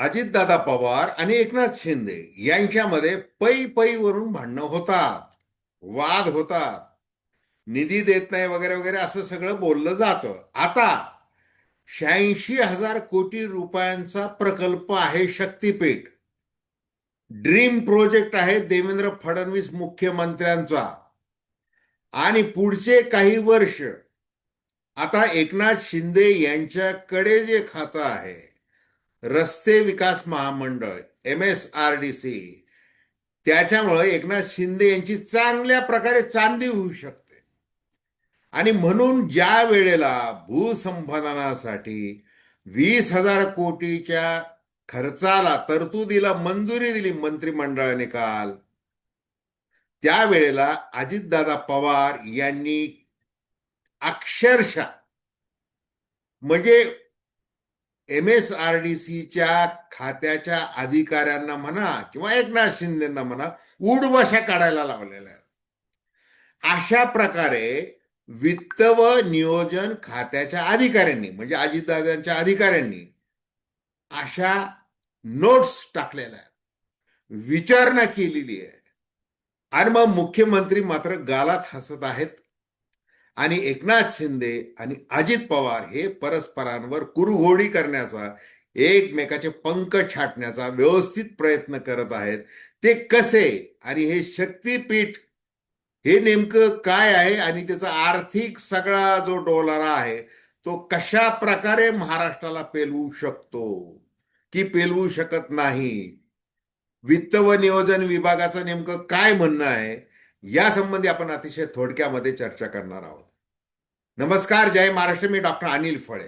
अजितदादा पवार आणि एकनाथ शिंदे यांच्यामध्ये पै पैवरून भांडणं होतात. वाद होतात. निधी देत नाही वगैरे वगैरे असं सगळं बोललं जातं. आता शहाऐंशी हजार कोटी रुपयांचा प्रकल्प आहे शक्तीपीठ. ड्रीम प्रोजेक्ट आहे देवेंद्र फडणवीस मुख्यमंत्र्यांचा. आणि पुढचे काही वर्ष आता एकनाथ शिंदे यांच्याकडे जे खातं आहे रस्ते विकास महामंडळ M S R D C त्याच्यामुळे एकनाथ शिंदे यांची चांगल्या प्रकारे चांदी होऊ शकते. आणि म्हणून ज्या वेळेला भूसंपादनासाठी वीस हजार कोटीच्या खर्चाला तरतुदीला मंजुरी दिली मंत्रिमंडळाने काल त्यावेळेला अजितदादा पवार यांनी अक्षरशः म्हणजे एम एस आर डी सीच्या खात्याच्या अधिकाऱ्यांना म्हणा किंवा एकनाथ शिंदेना म्हणा उडबशा काढायला लावलेल्या आहेत. अशा प्रकारे वित्त व नियोजन खात्याच्या अधिकाऱ्यांनी म्हणजे अजितदादांच्या अधिकाऱ्यांनी अशा नोट्स टाकलेल्या आहेत. विचारणा केलेली आहे. आणि मग मुख्यमंत्री मात्र गालात हसत आहेत. आणि एकनाथ शिंदे आणि अजित पवार हे परस्परांवर कुरघोडी करण्याचा एकमेकाचे पंख छाटण्याचा व्यवस्थित प्रयत्न करत आहेत. ते कसे आणि हे शक्तीपीठ हे नेमकं काय आहे आणि त्याचा आर्थिक सगळा जो डोलारा आहे तो कशा प्रकारे महाराष्ट्राला पेलवू शकतो? की पेलवू शकत नाही? वित्त व नियोजन विभागाचं नेमकं काय म्हणणं आहे? या संबंधी आपण अतिशय थोडक्यामध्ये चर्चा करणार आहोत. नमस्कार जय महाराष्ट्र. मी डॉक्टर अनिल फळे.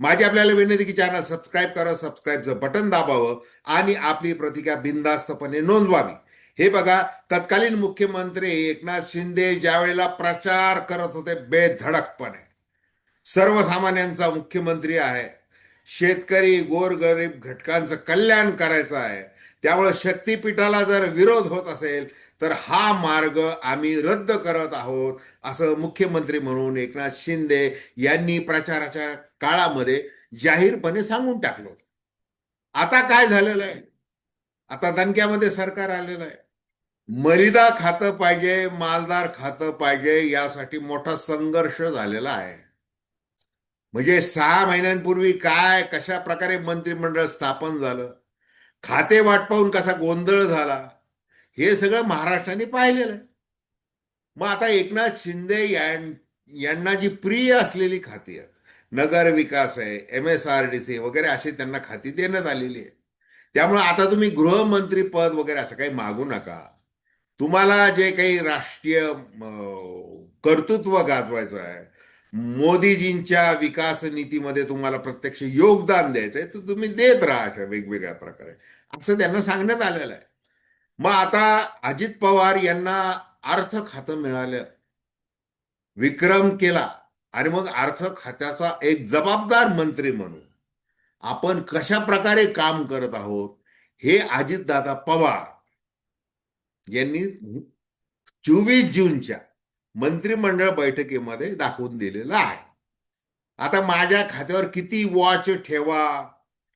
माझी आपल्याला विनंती की चॅनल सबस्क्राईब करा सबस्क्राईबचं बटन दाबावं आणि आपली प्रतिक्रिया बिनधास्तपणे नोंदवावी. हे बघा तत्कालीन मुख्यमंत्री एकनाथ शिंदे ज्या वेळेला प्रचार करत होते बेधडकपणे. सर्वसामान्यांचा मुख्यमंत्री आहे. शेतकरी गोरगरीब घटकांचं कल्याण करायचं आहे. त्यामुळे शक्तीपीठाला जर विरोध होत असेल तर हा मार्ग आम्ही रद्द करत आहोत असं मुख्यमंत्री म्हणून एकनाथ शिंदे यांनी प्रचाराच्या काळामध्ये जाहीरपणे सांगून टाकलं होतं. आता काय झालेलं आहे? आता दणक्यामध्ये सरकार आलेलं आहे. मलिदा खातं पाहिजे मालदार खातं पाहिजे यासाठी मोठा संघर्ष झालेला आहे. म्हणजे सहा महिन्यांपूर्वी काय कशा प्रकारे मंत्रिमंडळ स्थापन झालं? खाते वाट पाहून कसा गोंधळ झाला? हे सगळं महाराष्ट्राने पाहिलेलं आहे. मग आता एकनाथ शिंदे यां- यांना जी प्रिय असलेली खाती आहेत नगर विकास आहे M S R D C वगैरे अशी त्यांना खाती देण्यात आलेली आहे त्यामुळे आता तुम्ही गृहमंत्री पद वगैरे असं काही मागू नका. तुम्हाला जे काही राष्ट्रीय कर्तृत्व गाजवायचं आहे मोदीजींच्या विकास नीतीमध्ये तुम्हाला प्रत्यक्ष योगदान द्यायचं आहे तर तुम्ही देत राहा अशा वेगवेगळ्या प्रकारे. असं त्यांना सांगण्यात आलेलं आहे. मग आता अजित पवार यांना अर्थ खातं मिळालं. विक्रम केला. आणि मग अर्थ खात्याचा एक जबाबदार मंत्री म्हणून आपण कशा प्रकारे काम करत आहोत? हे अजितदादा पवार यांनी चोवीस जूनच्या मंत्रिमंडळ बैठकीमध्ये दाखवून दिलेलं आहे. आता माझ्या खात्यावर किती वॉच ठेवा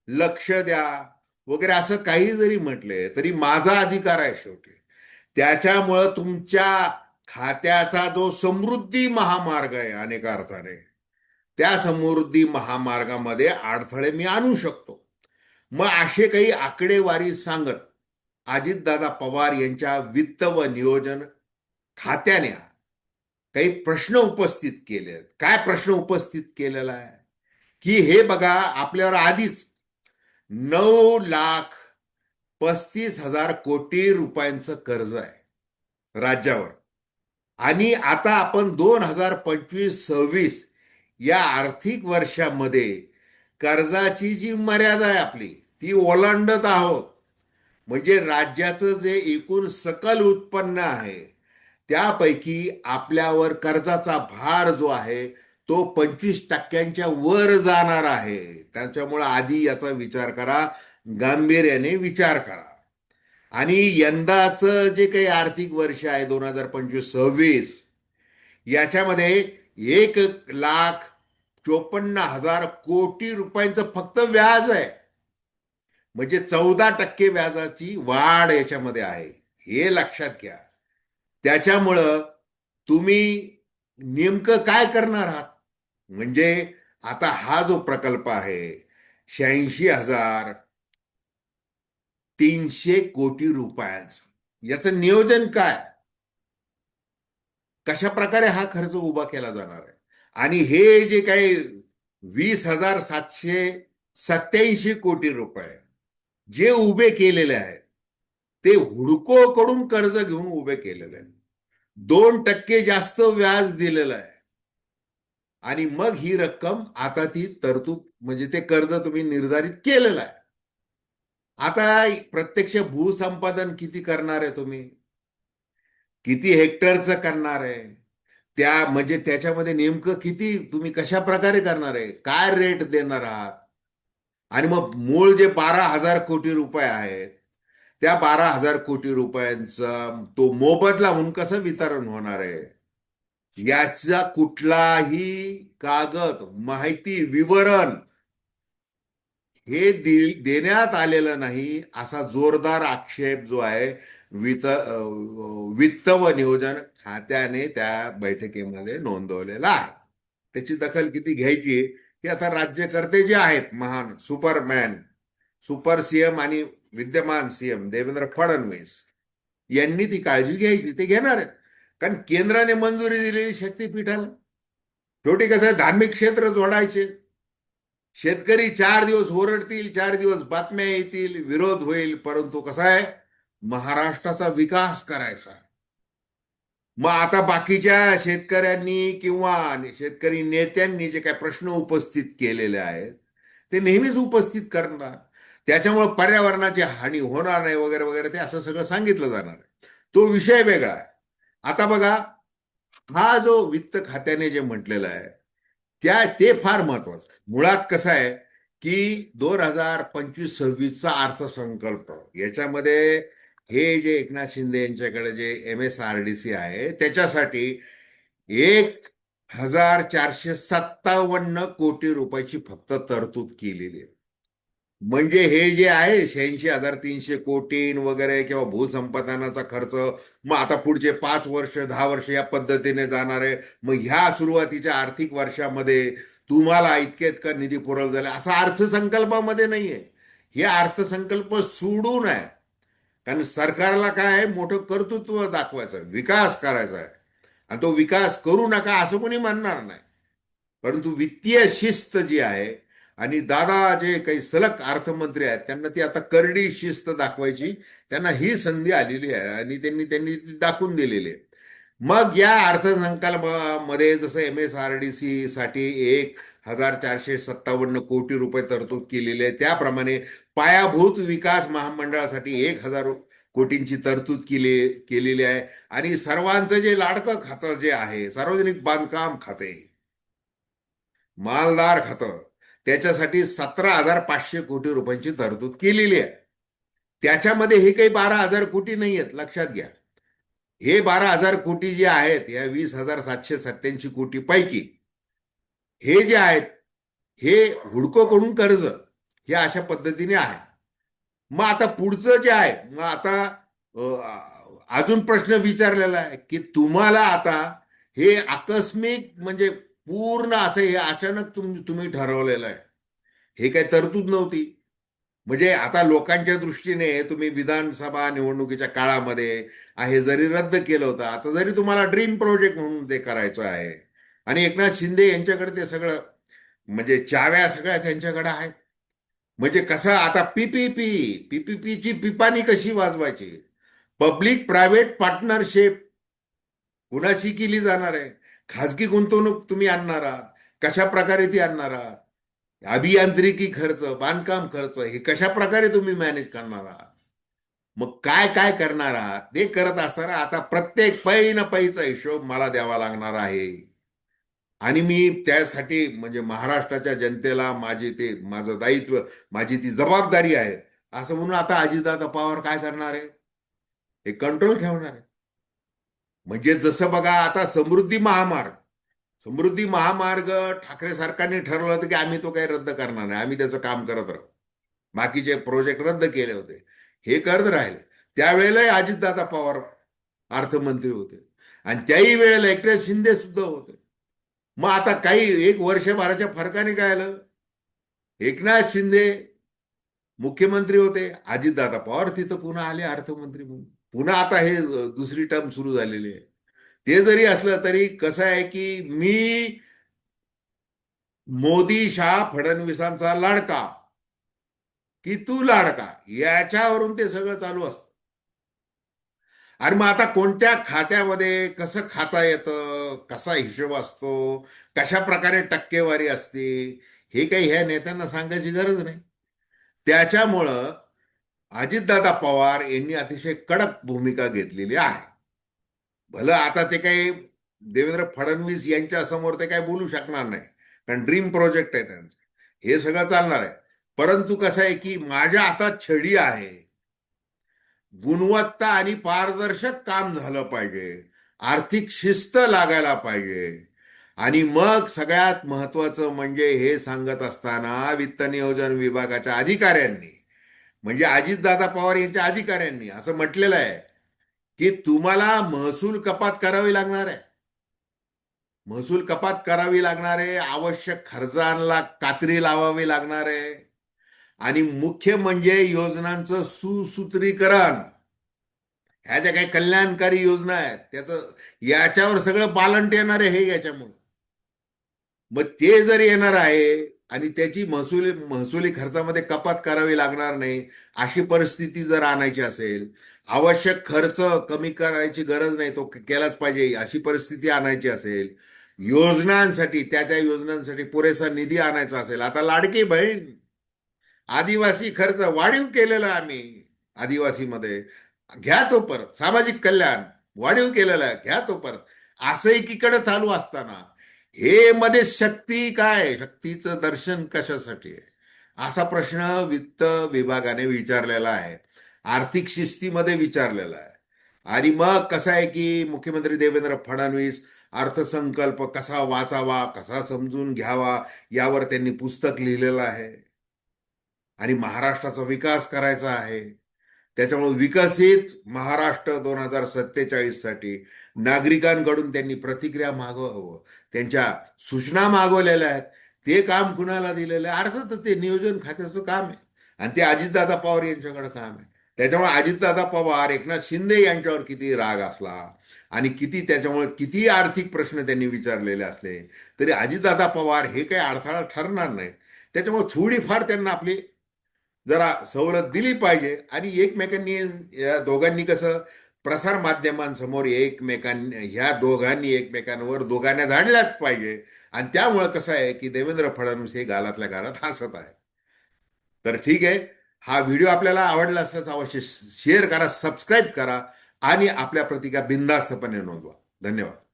लक्ष द्या. वगैरे असं काही जरी म्हटले तरी माझा अधिकार आहे शेवटी. त्याच्यामुळं तुमच्या खात्याचा जो समृद्धी महामार्ग आहे अनेक अर्थाने त्या समृद्धी महामार्गामध्ये अडथळे मी आणू शकतो. मग असे काही आकडेवारी सांगत अजितदादा पवार यांच्या वित्त व नियोजन खात्याने काही प्रश्न उपस्थित केले आहेत काय प्रश्न उपस्थित केलेला आहे? की हे बघा आपल्यावर आधीच नऊ लाख पस्तीस हजार कोटी रुपयांचं कर्ज आहे राज्यावर. आणि आता आपण दोन हजार पंचवीस सव्वीस या आर्थिक वर्षामध्ये कर्जाची जी मर्यादा आहे आपली ती ओलांडत आहोत. म्हणजे राज्याचं जे एकूण सकल उत्पन्न आहे त्यापैकी आपल्यावर कर्जाचा भार जो आहे तो पंचवीस टक्क्यांच्या वर जाणार आहे. त्याच्यामुळं आधी याचा विचार करा गांभीर्याने विचार करा. आणि यंदाचं जे काही आर्थिक वर्ष आहे दोन हजार पंचवीस सव्वीस याच्यामध्ये एक लाख चोपन्न हजार कोटी रुपयांचं फक्त व्याज आहे. म्हणजे चौदा टक्के व्याजाची वाढ याच्यामध्ये आहे. हे लक्षात घ्या. त्याच्यामुळं तुम्ही नेमकं काय करणार आहात? म्हणजे आता हा जो प्रकल्प आहे शहाऐंशी हजार तीनशे कोटी रुपयांचा. याचं नियोजन काय? कशा प्रकारे हा खर्च उभा केला जाणार आहे? आणि हे जे काही वीस हजार सातशे सत्याऐंशी कोटी रुपये जे उभे केलेले आहेत ते हुडको कडून कर्ज घेऊन उभे केलेले आहेत. दोन टक्के जास्त व्याज दिलेलं आहे. आणि मग ही रक्कम आता ती तरतूद म्हणजे ते कर्ज तुम्ही निर्धारित केलेलं आहे. आता प्रत्यक्ष भूसंपादन किती करणार आहे तुम्ही? किती हेक्टरचं करणार आहे? त्या म्हणजे त्याच्यामध्ये नेमकं किती तुम्ही कशा प्रकारे करणार आहे? काय रेट देणार आहात? आणि मग मूळ जे बारा हजार कोटी रुपये आहेत त्या बारा हजार कोटी रुपयांचा तो मोबदला म्हणून कसं वितरण होणार आहे? याचा कुठलाही कागद माहिती विवरण हे देण्यात आलेलं नाही असा जोरदार आक्षेप जो आहे वित्त वित्त व नियोजन खात्याने त्या बैठकीमध्ये नोंदवलेला आहे. त्याची दखल किती घ्यायची हे आता राज्यकर्ते जे आहेत महान सुपरमॅन सुपर सीएम आणि विद्यमान सीएम देवेंद्र फडणवीस यांनी ती काळजी घ्यायची ते घेणार आहेत. कारण केंद्राने मंजुरी दिलेली शक्तीपीठाला. शेवटी कसं आहे धार्मिक क्षेत्र जोडायचे. शेतकरी चार दिवस ओरडतील चार दिवस बातम्या येतील विरोध होईल परंतु कसा आहे महाराष्ट्राचा विकास करायचा. मग आता बाकीच्या शेतकऱ्यांनी किंवा शेतकरी नेत्यांनी जे काही प्रश्न उपस्थित केलेले आहेत ते नेहमीच उपस्थित करणार. त्याच्यामुळे पर्यावरणाची हानी होणार नाही वगैरे वगैरे ते असं सगळं सांगितलं जाणार आहे. तो विषय वेगळा आहे. आता बघा हा जो वित्त खात्याने जे म्हटलेलं आहे त्या ते फार महत्वाचं. मुळात कसं आहे की दोन हजार पंचवीस सव्वीसचा अर्थसंकल्प याच्यामध्ये हे जे एकनाथ शिंदे यांच्याकडे जे M S R D C आहे त्याच्यासाठी एक हजार चारशे सत्तावन्न कोटी रुपयाची फक्त तरतूद केलेली आहे. म्हणजे हे जे आहे शहाऐंशी हजार तीनशे कोटी वगैरे किंवा भूसंपादनाचा खर्च मग आता पुढचे पाच वर्ष दहा वर्ष या पद्धतीने जाणार आहे. मग ह्या सुरुवातीच्या आर्थिक वर्षामध्ये तुम्हाला इतके इतका निधी पुरवला झाला असा अर्थसंकल्पामध्ये नाहीये. हे अर्थसंकल्प सोडून आहे. कारण सरकारला काय आहे मोठं कर्तृत्व दाखवायचं विकास करायचा आहे. आणि तो विकास करू नका असं कोणी म्हणणार नाही. परंतु वित्तीय शिस्त जी आहे आणि दादा जे काही सलग अर्थमंत्री आहेत त्यांना ती आता करडी शिस्त दाखवायची. त्यांना ही संधी आलेली आहे आणि त्यांनी त्यांनी ती दाखवून दिलेली आहे. मग या अर्थसंकल्पामध्ये जसं M S R D C साठी एक हजार चारशे सत्तावन्न कोटी रुपये तरतूद केलेली आहे. त्याप्रमाणे पायाभूत विकास महामंडळासाठी एक हजार कोटींची तरतूद केली केलेली आहे. आणि सर्वांचं जे लाडकं खातं जे आहे सार्वजनिक बांधकाम खाते मालदार खातं त्याच्यासाठी सतरा हजार पाचशे कोटी रुपयांची तरतूद केलेली आहे. त्याच्यामध्ये हे काही बारा हजार कोटी नाही आहेत लक्षात घ्या. हे बारा हजार कोटी जे आहेत या वीस हजार सातशे सत्याऐंशी कोटी पैकी हे जे आहेत हे हुडकोकडून कर्ज हे अशा पद्धतीने आहे. मग आता पुढचं जे आहे मग आता अजून प्रश्न विचारलेला आहे की तुम्हाला आता हे आकस्मिक म्हणजे पूर्ण असं हे अचानक तुम तुम्ही ठरवलेलं आहे. हे काही तरतूद नव्हती. म्हणजे आता लोकांच्या दृष्टीने तुम्ही विधानसभा निवडणुकीच्या काळामध्ये आहे जरी रद्द केलं होतं आता जरी तुम्हाला ड्रीम प्रोजेक्ट म्हणून ते करायचं आहे आणि एकनाथ शिंदे यांच्याकडे ते सगळं म्हणजे चाव्या सगळ्या त्यांच्याकडे आहेत. म्हणजे कसं आता पीपीपी पीपीपीची पिपाणी कशी वाजवायची? पब्लिक प्रायव्हेट पार्टनरशिप कुणाशी केली जाणार आहे? खाजगी गुंतवणूक तुम्ही आणणार आहात? कशा प्रकारे ती आणणार आहात? अभियांत्रिकी खर्च बांधकाम खर्च हे कशा प्रकारे तुम्ही मॅनेज करणार आहात? मग काय काय करणार आहात? ते करत असताना आता प्रत्येक पै न पैचा हिशोब मला द्यावा लागणार आहे. आणि मी त्यासाठी म्हणजे महाराष्ट्राच्या जनतेला माझे ते माझं दायित्व माझी ती जबाबदारी आहे. असं म्हणून आता अजितदादा पवार काय करणार आहे? हे कंट्रोल ठेवणार आहे. म्हणजे जसं बघा आता समृद्धी महामार्ग. समृद्धी महामार्ग ठाकरे सरकारने ठरवलं होतं की आम्ही तो काही रद्द करणार नाही. आम्ही त्याचं काम करत राहू. बाकीचे प्रोजेक्ट रद्द केले होते. हे करत राहिले. त्यावेळेलाही अजितदादा पवार अर्थमंत्री होते. आणि त्याही वेळेला एकनाथ शिंदे सुद्धा होते. मग आता काही एक वर्षभराच्या फरकाने काय आलं? एकनाथ शिंदे मुख्यमंत्री होते. अजितदादा पवार तिथं पुन्हा आले अर्थमंत्री म्हणून. पुन्हा आता हे दुसरी टर्म सुरू झालेली आहे. ते जरी असलं तरी कसं आहे की मी मोदी शाह फडणवीसांचा लाडका. की तू लाडका? याच्यावरून ते सगळं चालू असतं. आणि मग आता कोणत्या खात्यामध्ये कसं खाता येतं? कसा हिशोब असतो? कशा प्रकारे टक्केवारी असते? हे काही ह्या नेत्यांना सांगायची गरज नाही. त्याच्यामुळं अजितदादा पवार यांनी अतिशय कडक भूमिका घेतलेली आहे. भलं आता ते काही देवेंद्र फडणवीस यांच्या समोर ते काही बोलू शकणार नाही कारण ड्रीम प्रोजेक्ट आहे त्यांचं. हे सगळं चालणार आहे. परंतु कसं आहे की माझ्या आता छडी आहे. गुणवत्ता आणि पारदर्शक काम झालं पाहिजे. आर्थिक शिस्त लागायला पाहिजे. आणि मग सगळ्यात महत्वाचं म्हणजे हे सांगत असताना वित्त नियोजन विभागाच्या अधिकाऱ्यांनी म्हणजे अजितदादा पवार यांच्या अधिकाऱ्यांनी असं म्हटलेलं आहे की तुम्हाला महसूल कपात करावी लागणार आहे. महसूल कपात करावी लागणार आहे आवश्यक खर्चांना कात्री लावावी लागणार आहे. आणि मुख्य म्हणजे योजनांचं सुसूत्रीकरण. ह्या ज्या काही कल्याणकारी योजना आहेत त्याचं याच्यावर सगळं पालन येणार आहे हे याच्यामुळे. मग ते जर येणार आहे आणि त्याची महसुली महसुली खर्चामध्ये कपात करावी लागणार नाही अशी परिस्थिती जर आणायची असेल आवश्यक खर्च कमी करायची गरज नाही तो केलाच पाहिजे अशी परिस्थिती आणायची असेल योजनांसाठी त्या त्या योजनांसाठी पुरेसा निधी आणायचा असेल. आता लाडकी बहीण आदिवासी खर्च वाढीव केलेला आम्ही आदिवासीमध्ये. घ्या तो परत सामाजिक कल्याण वाढीव केलेला आहे घ्या तो परत. असं एकीकडे चालू असताना हे मध्ये शक्ती काय? शक्तीचं दर्शन कशासाठी आहे? असा प्रश्न वित्त विभागाने विचारलेला आहे. आर्थिक शिस्तीमध्ये विचारलेला आहे. आणि मग कसं आहे की मुख्यमंत्री देवेंद्र फडणवीस अर्थसंकल्प कसा वाचावा कसा समजून घ्यावा यावर त्यांनी पुस्तक लिहिलेलं आहे. आणि महाराष्ट्राचा विकास करायचा आहे. त्याच्यामुळे विकसित महाराष्ट्र दोन हजार सत्तेचाळीससाठी नागरिकांकडून त्यांनी प्रतिक्रिया मागवावं. त्यांच्या सूचना मागवलेल्या आहेत. ते काम कुणाला दिलेलं आहे? अर्थातच ते नियोजन खात्याचं काम आहे. आणि ते अजितदादा पवार यांच्याकडे काम आहे. त्याच्यामुळे अजितदादा पवार एकनाथ शिंदे यांच्यावर किती राग असला आणि किती त्याच्यामुळे किती आर्थिक प्रश्न त्यांनी विचारलेले असले तरी अजितदादा पवार हे काही अडथळा ठरणार नाही त्याच्यामुळे थोडीफार त्यांना आपली जरा सवलत दिली पाहिजे. आणि एकमेकांनी या दोघांनी कसं प्रसार माध्यमांसमोर एकमेकांनी ह्या दोघांनी एकमेकांवर दोघांना झाडल्याच पाहिजे. आणि त्यामुळं कसं आहे की देवेंद्र फडणवीस हे गालातल्या गालात हसत आहे तर ठीक आहे. हा व्हिडिओ आपल्याला आवडला असल्यास अवश्य शेअर करा सबस्क्राईब करा आणि आपल्या प्रतिका बिंदास्तपणे नोंदवा. धन्यवाद.